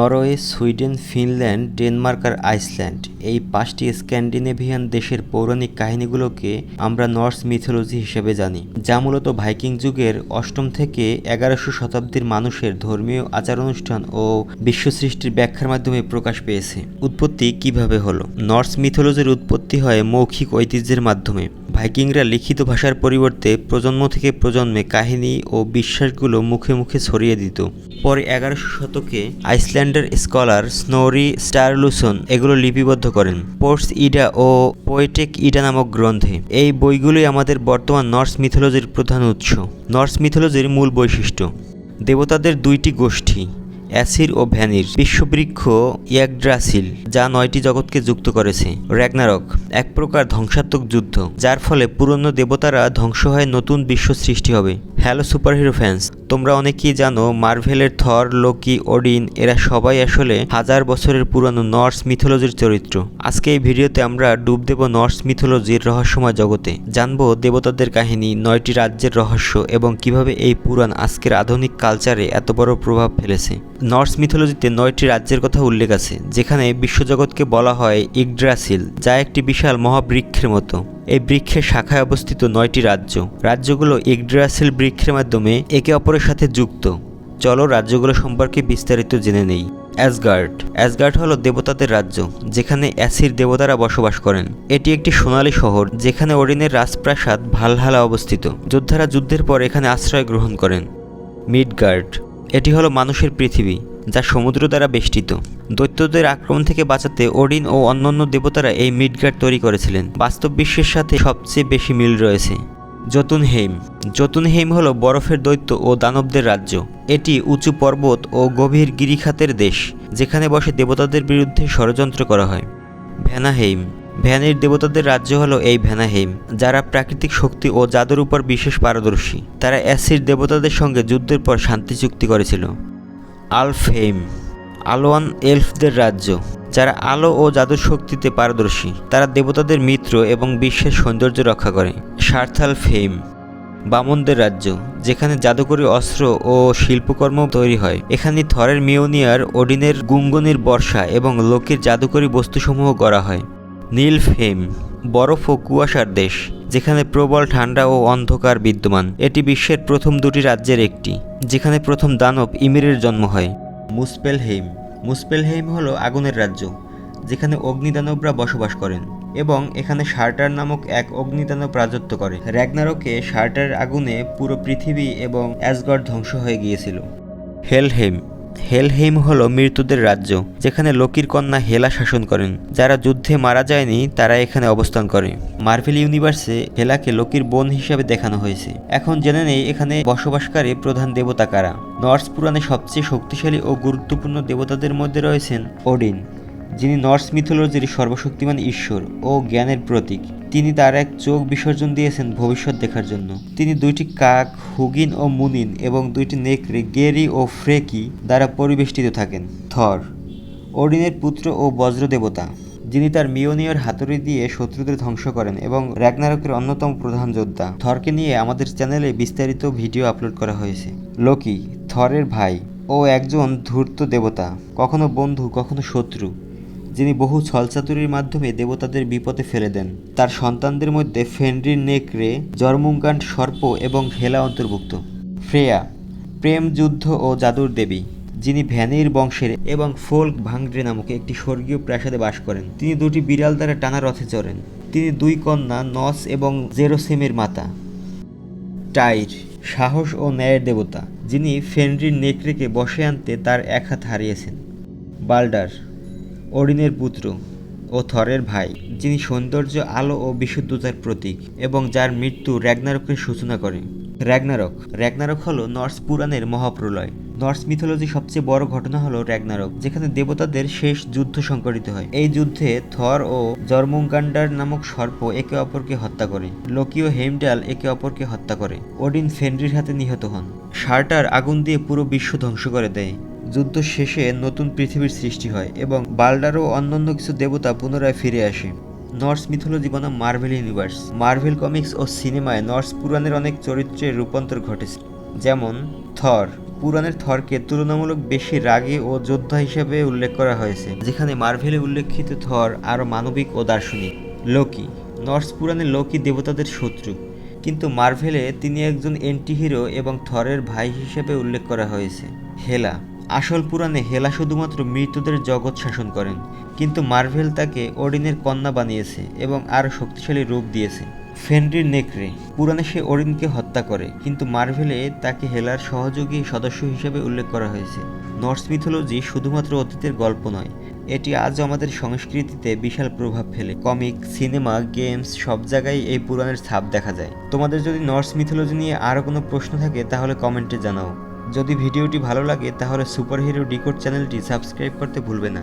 Norway, Sweden, Finland, Denmark আর Iceland এই পাঁচটি স্ক্যান্ডিনেভিয়ান দেশের পৌরাণিক কাহিনীগুলোকে আমরা নর্স মিথোলজি হিসেবে জানি, যা মূলত ভাইকিং যুগের অষ্টম থেকে এগারোশো শতাব্দীর মানুষের ধর্মীয় আচার অনুষ্ঠান ও বিশ্ব সৃষ্টির ব্যাখ্যার মাধ্যমে প্রকাশ পেয়েছে। উৎপত্তি কীভাবে হলো? নর্স মিথোলজির উৎপত্তি হয় মৌখিক ঐতিহ্যের মাধ্যমে। ভাইকিংরা লিখিত ভাষার পরিবর্তে প্রজন্ম থেকে প্রজন্মে কাহিনী ও বিশ্বাসগুলো মুখে মুখে ছড়িয়ে দিত। পরে এগারোশো শতকে আইসল্যান্ডের স্কলার স্নোরি স্টারলুসন এগুলো লিপিবদ্ধ করেন। পোর্টস ইডা ও পোয়েটেক ইডা নামক গ্রন্থে। এই বইগুলোই আমাদের বর্তমান নর্স মিথোলজির প্রধান উৎস। নর্স মিথোলজির মূল বৈশিষ্ট্য। দেবতাদের দুইটি গোষ্ঠী। অ্যাসির ও ভ্যানির বিশ্ববৃক্ষ ইয়াকড্রাসিল যা নয়টি জগৎকে যুক্ত করেছে, র্যাগনারক, এক প্রকার ধ্বংসাত্মক যুদ্ধ, যার ফলে পুরনো দেবতারা ধ্বংস হয়ে নতুন বিশ্ব সৃষ্টি হবে। হ্যালো সুপারহিরো ফ্যান্স, তোমরা অনেকেই জানো মার্ভেলের থর, লোকি, ওডিন, এরা সবাই আসলে হাজার বছরের পুরানো নর্স মিথোলজির চরিত্র। আজকে এই ভিডিওতে আমরা ডুব দেব নর্স মিথোলজির রহস্যময় জগতে। জানব দেবতাদের কাহিনী, নয়টি রাজ্যের রহস্য এবং কীভাবে এই পুরাণ আজকের আধুনিক কালচারে এত বড় প্রভাব ফেলেছে। নর্স মিথোলজিতে নয়টি রাজ্যের কথা উল্লেখ আছে, যেখানে বিশ্বজগৎকে বলা হয় ইগড্রাসিল, যা একটি বিশাল মহাবৃক্ষের মতো। এই বৃক্ষের শাখায় অবস্থিত নয়টি রাজ্য। রাজ্যগুলো ইগড্রাসিল বৃক্ষের মাধ্যমে একে অপরের সাথে যুক্ত। চলো রাজ্যগুলো সম্পর্কে বিস্তারিত জেনে নেই। অ্যাসগার্ড। অ্যাসগার্ড হলো দেবতাদের রাজ্য, যেখানে অ্যাসির দেবতারা বসবাস করেন। এটি একটি সোনালী শহর, যেখানে ওডিনের রাজপ্রাসাদ ভালহালা অবস্থিত। যোদ্ধারা যুদ্ধের পর এখানে আশ্রয় গ্রহণ করেন। মিডগার্ড। এটি হলো মানুষের পৃথিবী, যা সমুদ্র দ্বারা বেষ্টিত। দৈত্যদের আক্রমণ থেকে বাঁচাতে ওডিন ও অন্যান্য দেবতারা এই মিডগার্ড তৈরি করেছিলেন। বাস্তব বিশ্বের সাথে সবচেয়ে বেশি মিল রয়েছে জতুনহেইম জতুনহেইম হলো বরফের দৈত্য ও দানবদের রাজ্য। এটি উঁচু পর্বত ও গভীর গিরিখাতের দেশ, যেখানে বসে দেবতাদের বিরুদ্ধে ষড়যন্ত্র করা হয়। ভ্যানাহেইম ভ্যানের দেবতাদের রাজ্য হলো এই ভ্যানাহেইম, যারা প্রাকৃতিক শক্তি ও জাদুর উপর বিশেষ পারদর্শী। তারা অ্যাসিড দেবতাদের সঙ্গে যুদ্ধের পর শান্তি চুক্তি করেছিল। আলফহেইম, আলোয়ান এলফদের রাজ্য, যারা আলো ও জাদুর শক্তিতে পারদর্শী। তারা দেবতাদের মিত্র এবং বিশ্বের সৌন্দর্য রক্ষা করে। সার্থাল ফেম বামনদের রাজ্য, যেখানে জাদুকরী অস্ত্র ও শিল্পকর্ম তৈরি হয়। এখানে থরের মিওনিয়ার ওডিনের গুঙ্গনির বর্ষা এবং লোকের জাদুকরী বস্তুসমূহ গড়া হয়। নীল ফেম, বরফ ও কুয়াশার দেশ, যেখানে প্রবল ঠান্ডা ও অন্ধকার বিদ্যমান। এটি বিশ্বের প্রথম দুটি রাজ্যের একটি, যেখানে প্রথম দানব ইমিরের জন্ম হয়। মুসপেলহেইম মুসপেলহেইম হলো আগুনের রাজ্য, যেখানে অগ্নিদানবরা বসবাস করেন এবং এখানে শার্টার নামক এক অগ্নিদানব রাজত্ব করে। র্যাগনারকে শার্টার আগুনে পুরো পৃথিবী এবং অ্যাসগড় ধ্বংস হয়ে গিয়েছিল। হেলহেইম হেলহেইম হলো মৃত্যুদের রাজ্য, যেখানে লোকির কন্যা হেলা শাসন করেন। যারা যুদ্ধে মারা যায়নি, তারা এখানে অবস্থান করে। মার্ভেল ইউনিভার্সে হেলাকে লোকির বোন হিসাবে দেখানো হয়েছে। এখন জেনে নেই এখানে বসবাসকারী প্রধান দেবতা কারা। নর্স পুরাণে সবচেয়ে শক্তিশালী ও গুরুত্বপূর্ণ দেবতাদের মধ্যে রয়েছেন ওডিন, যিনি নর্স মিথোলজির সর্বশক্তিমান ঈশ্বর ও জ্ঞানের প্রতীক। তিনি তার এক চোখ বিসর্জন দিয়েছেন ভবিষ্যৎ দেখার জন্য। তিনি দুইটি কাক, হুগিন ও মুনিন এবং দুইটি নেকড়ে, গেরি ও ফ্রেকি দ্বারা পরিবেষ্টিত থাকেন। থর ওডিনের পুত্র ও বজ্র দেবতা যিনি তার মিওনিয়র হাতুড়ি দিয়ে শত্রুদের ধ্বংস করেন এবং র্যাগনারকের অন্যতম প্রধান যোদ্ধা। থরকে নিয়ে আমাদের চ্যানেলে বিস্তারিত ভিডিও আপলোড করা হয়েছে। লোকি, থরের ভাই ও একজন ধূর্ত দেবতা, কখনো বন্ধু, কখনো শত্রু। যিনি বহু ছলচাতুরির মাধ্যমে দেবতাদের বিপদে ফেলে দেন। তার সন্তানদের মধ্যে ফেনরির নেকড়ে জর্মুঙ্গান্ট সর্প এবং হেলা অন্তর্ভুক্ত। ফ্রেয়া প্রেম যুদ্ধ ও জাদুর দেবী, যিনি ভ্যানির বংশের এবং ফোল্ক ভাংড্রে নামক একটি স্বর্গীয় প্রাসাদে বাস করেন। তিনি দুটি বিড়াল দ্বারা টানা রথে চড়েন। তিনি দুই কন্যা, নস এবং জেরোসেমের মাতা। টাইর, সাহস ও ন্যায়ের দেবতা, যিনি ফেনরির নেকড়েকে বসে আনতে তার এক হাত হারিয়েছেন। বাল্ডার ওডিনের পুত্র ও থরের ভাই, যিনি সৌন্দর্য, আলো ও বিশুদ্ধতার প্রতীক এবং যার মৃত্যু র্যাগনারকের সূচনা করে। র্যাগনারক। র্যাগনারক হলো নর্স পুরাণের মহাপ্রলয়। নর্স মিথোলজির সবচেয়ে বড় ঘটনা হলো র্যাগনারক, যেখানে দেবতাদের শেষ যুদ্ধ সংঘটিত হয়। এই যুদ্ধে থর ও জর্মুঙ্গান্ডার নামক সর্প একে অপরকে হত্যা করে। লোকি ও হেমডাল একে অপরকে হত্যা করে। ওডিন ফেনরির হাতে নিহত হন। শার্টার আগুন দিয়ে পুরো বিশ্ব ধ্বংস করে দেয়। যুদ্ধ শেষে নতুন পৃথিবীর সৃষ্টি হয় এবং বাল্ডার ও অন্যান্য কিছু দেবতা পুনরায় ফিরে আসে। নর্স মিথোলজি বনাম মার্ভেল ইউনিভার্স। মার্ভেল কমিক্স ও সিনেমায় নর্স পুরাণের অনেক চরিত্রের রূপান্তর ঘটেছে। যেমন, থর। পুরাণের থরকে তুলনামূলক বেশি রাগে ও যোদ্ধা হিসেবে উল্লেখ করা হয়েছে, যেখানে মার্ভেলে উল্লেখিত থর আরও মানবিক ও দার্শনিক। লোকি। নর্স পুরাণে লোকি দেবতাদের শত্রু। কিন্তু মার্ভেলে তিনি একজন এন্টি হিরো এবং থরের ভাই হিসেবে উল্লেখ করা হয়েছে। হেলা। আসল পুরাণে হেলা শুধুমাত্র মৃতদের জগৎ শাসন করেন, কিন্তু মার্ভেল তাকে ওডিনের কন্যা বানিয়েছে এবং আরও শক্তিশালী রূপ দিয়েছে। ফেনরির নেকড়ে, পুরাণে সে অরিনকে হত্যা করে, কিন্তু মার্ভেলে তাকে হেলার সহযোগী সদস্য হিসেবে উল্লেখ করা হয়েছে। নর্স মিথোলজি শুধুমাত্র অতীতের গল্প নয়, এটি আজও আমাদের সংস্কৃতিতে বিশাল প্রভাব ফেলে। কমিক, সিনেমা, গেমস, সব জায়গায় এই পুরাণের ছাপ দেখা যায়। তোমাদের যদি নর্স মিথোলজি নিয়ে আরও কোনো প্রশ্ন থাকে, তাহলে কমেন্টে জানাও। যদি ভিডিওটি ভালো লাগে তাহলে সুপারহিরো ডিকোড চ্যানেলটি সাবস্ক্রাইব করতে ভুলবে না।